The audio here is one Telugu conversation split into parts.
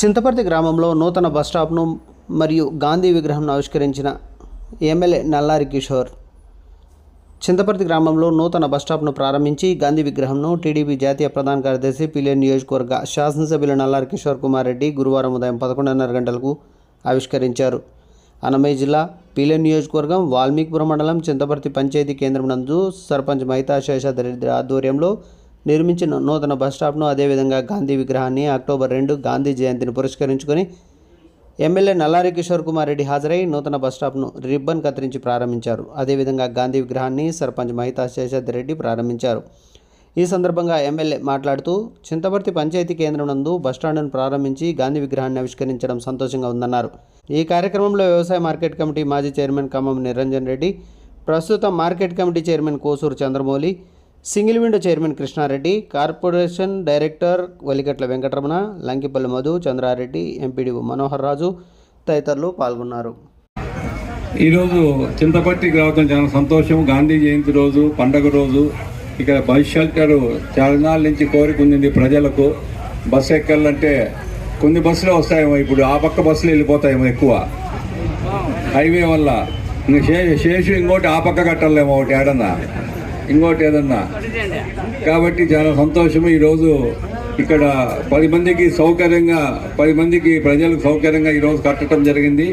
చింతపర్తి గ్రామంలో నూతన బస్టాప్ను మరియు గాంధీ విగ్రహంను ఆవిష్కరించిన ఎమ్మెల్యే నల్లారి కిషోర్. చింతపర్తి గ్రామంలో నూతన బస్టాప్ను ప్రారంభించి గాంధీ విగ్రహంను టీడీపీ జాతీయ ప్రధాన కార్యదర్శి పిలేరు నియోజకవర్గ శాసనసభ్యులు నల్లారి కిషోర్ కుమార్ రెడ్డి గురువారం ఉదయం పదకొండున్నర గంటలకు ఆవిష్కరించారు. అన్నమయ్య జిల్లా పీలేరు నియోజకవర్గం వాల్మీకిపురం మండలం చింతపర్తి పంచాయతీ కేంద్రం నందు సర్పంచ్ మహితా శేషాద్రి ఆధ్వర్యంలో నిర్మించిన నూతన బస్టాప్ను అదేవిధంగా గాంధీ విగ్రహాన్ని అక్టోబర్ రెండు గాంధీ జయంతిని పురస్కరించుకొని ఎమ్మెల్యే నల్లారి కిషోర్ కుమార్ రెడ్డి హాజరై నూతన బస్టాప్ను రిబ్బన్ కత్తిరించి ప్రారంభించారు. అదేవిధంగా గాంధీ విగ్రహాన్ని సర్పంచ్ మహితా శేషాద్రి రెడ్డి ప్రారంభించారు. ఈ సందర్భంగా ఎమ్మెల్యే మాట్లాడుతూ చింతపర్తి పంచాయతీ కేంద్రం నందు బస్టాండ్ను ప్రారంభించి గాంధీ విగ్రహాన్ని ఆవిష్కరించడం సంతోషంగా ఉందన్నారు. ఈ కార్యక్రమంలో వ్యవసాయ మార్కెట్ కమిటీ మాజీ చైర్మన్ ఖమ్మం నిరంజన్ రెడ్డి ప్రస్తుతం market committee chairman Kosuru Chandramouli single window chairman Krishnareddy corporation director Valigatla Venkataramana Lankipalli Madhu Chandrareddy MPD Manohar Raju తదితరులు పాల్గొన్నారు. ఈరోజు చింతపట్టికి రావడం చాలా సంతోషం. గాంధీ జయంతి రోజు పండగ రోజు ఇక్కడ బస్ షెల్టర్ చాలా నాళ్ళ నుంచి కోరిక ఉంది ప్రజలకు. బస్సు ఎక్కాలంటే కొన్ని బస్సులు వస్తాయేమో ఇప్పుడు ఆ పక్క బస్సులు వెళ్ళిపోతాయేమో ఎక్కువ. హైవే వల్ల. ఇంకా శేషు ఇంకోటి ఆ పక్క కట్టాలేమో ఒకటి ఏడన్నా. ఇంకోటి ఏదన్నా? కాబట్టి చాలా సంతోషము. ఈరోజు ఇక్కడ పది మందికి సౌకర్యంగా పది మందికి ప్రజలకు సౌకర్యంగా ఈరోజు కట్టడం జరిగింది.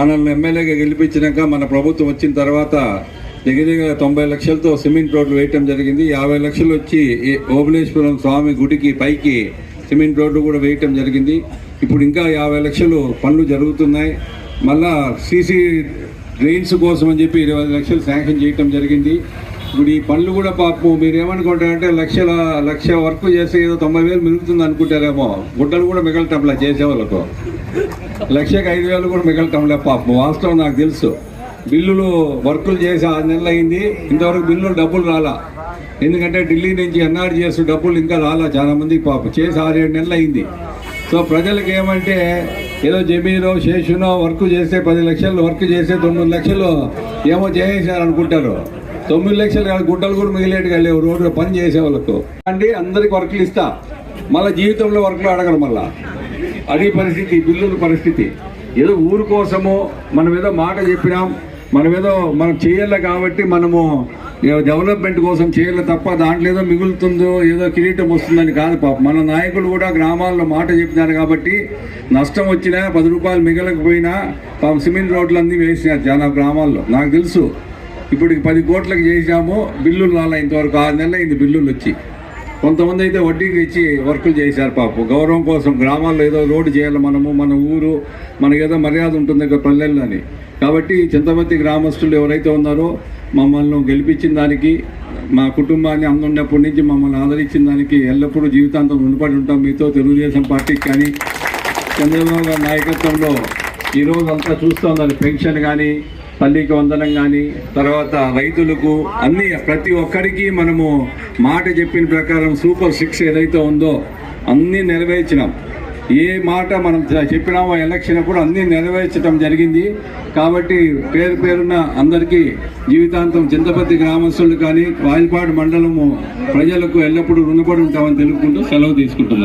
మనల్ని ఎమ్మెల్యేగా గెలిపించినాక మన ప్రభుత్వం వచ్చిన తర్వాత దగ్గర దగ్గర తొంభై లక్షలతో సిమెంట్ రోడ్లు వేయటం జరిగింది. యాభై లక్షలు వచ్చి ఈ ఓబులేశ్వరం స్వామి గుడికి పైకి సిమెంట్ రోడ్డు కూడా వేయటం జరిగింది. ఇప్పుడు ఇంకా యాభై లక్షలు పనులు జరుగుతున్నాయి. మళ్ళా సీసీ డ్రైన్స్ కోసం అని చెప్పి ఇరవై లక్షలు శాంక్షన్ చేయటం జరిగింది. ఇప్పుడు ఈ పనులు కూడా పాపం మీరు ఏమనుకుంటారంటే లక్షల లక్ష వర్క్ చేస్తే ఏదో తొంభై వేలు మిగులుతుంది అనుకుంటారేమో. గుడ్డలు కూడా మిగలటంలే చేసే వాళ్ళకు లక్షకి ఐదు వేలు కూడా మిగలటంలే పాపం. వాస్తవం నాకు తెలుసు. బిల్లులు వర్కులు చేసి ఆరు నెలలు అయింది. ఇంతవరకు బిల్లులు డబ్బులు రాలా. ఎందుకంటే ఢిల్లీ నుంచి ఎన్ఆర్ చేస్తూ డబ్బులు ఇంకా రాలా చాలామంది పాప పాపం. చేసి ఆరేడు నెలలు అయింది. సో ప్రజలకు ఏమంటే ఏదో జమీనో శేషునో వర్క్ చేస్తే పది లక్షలు వర్క్ చేస్తే తొమ్మిది లక్షలు ఏమో చేసేసారు అనుకుంటారు తొమ్మిది లక్షలు కాదు గుడ్డలు కూడా మిగిలేట్టుగా లేవు రోడ్డు పని చేసే వాళ్ళకు. అండి అందరికి వర్కులు ఇస్తా. మళ్ళీ జీవితంలో వర్కులు అడగరు మళ్ళా. అది పరిస్థితి బిల్లుల పరిస్థితి. ఏదో ఊరు కోసము మనం ఏదో మాట చెప్పినాం మనం ఏదో మనం చేయాలి కాబట్టి మనము డెవలప్మెంట్ కోసం చేయాలి తప్ప దాంట్లో ఏదో మిగులుతుందో ఏదో కిరీటం వస్తుందని కాదు పాప. మన నాయకులు కూడా గ్రామాల్లో మాట చెప్పినారు కాబట్టి నష్టం వచ్చినా పది రూపాయలు మిగలకపోయినా పాపం సిమెంట్ రోడ్లన్నీ వేసినారు చాలా గ్రామాల్లో. నాకు తెలుసు. ఇప్పుడు పది కోట్లకు చేసాము బిల్లులు రాలే ఇంతవరకు. ఆరు నెలలు అయింది బిల్లులు వచ్చి. కొంతమంది అయితే వడ్డీకి ఇచ్చి వర్కులు చేశారు పాపం. గౌరవం కోసం గ్రామాల్లో ఏదో రోడ్డు చేయాలి మనము మన ఊరు మనకేదో మర్యాద ఉంటుంది ఇక్కడ పల్లెల్లో అని కాబట్టి చింతపతి గ్రామస్తులు ఎవరైతే ఉన్నారో మమ్మల్ని గెలిపించిన దానికి మా కుటుంబాన్ని అందున్నప్పటి నుంచి మమ్మల్ని ఆదరించిన దానికి ఎల్లప్పుడూ జీవితాంతం రుణపడి ఉంటాం. మీతో తెలుగుదేశం పార్టీకి కానీ చంద్రబాబు గారి నాయకత్వంలో ఈరోజు అంతా చూస్తూ ఉన్నారు. పెన్షన్ కానీ తల్లికి వందనం కానీ తర్వాత రైతులకు అన్ని ప్రతి ఒక్కరికి మనము మాట చెప్పిన ప్రకారం సూపర్ సిక్స్ ఏదైతే ఉందో అన్నీ నెరవేర్చినాం. ఏ మాట మనం చెప్పినామో ఎలక్షన్ అప్పుడు అన్నీ నెరవేర్చడం జరిగింది. కాబట్టి పేరు పేరున అందరికీ జీవితాంతం చింతపతి గ్రామస్తులు కానీ వాయిల్పాడు మండలము ప్రజలకు ఎల్లప్పుడూ రుణపడి ఉంటామని తెలుపుకుంటూ సెలవు తీసుకుంటున్నారు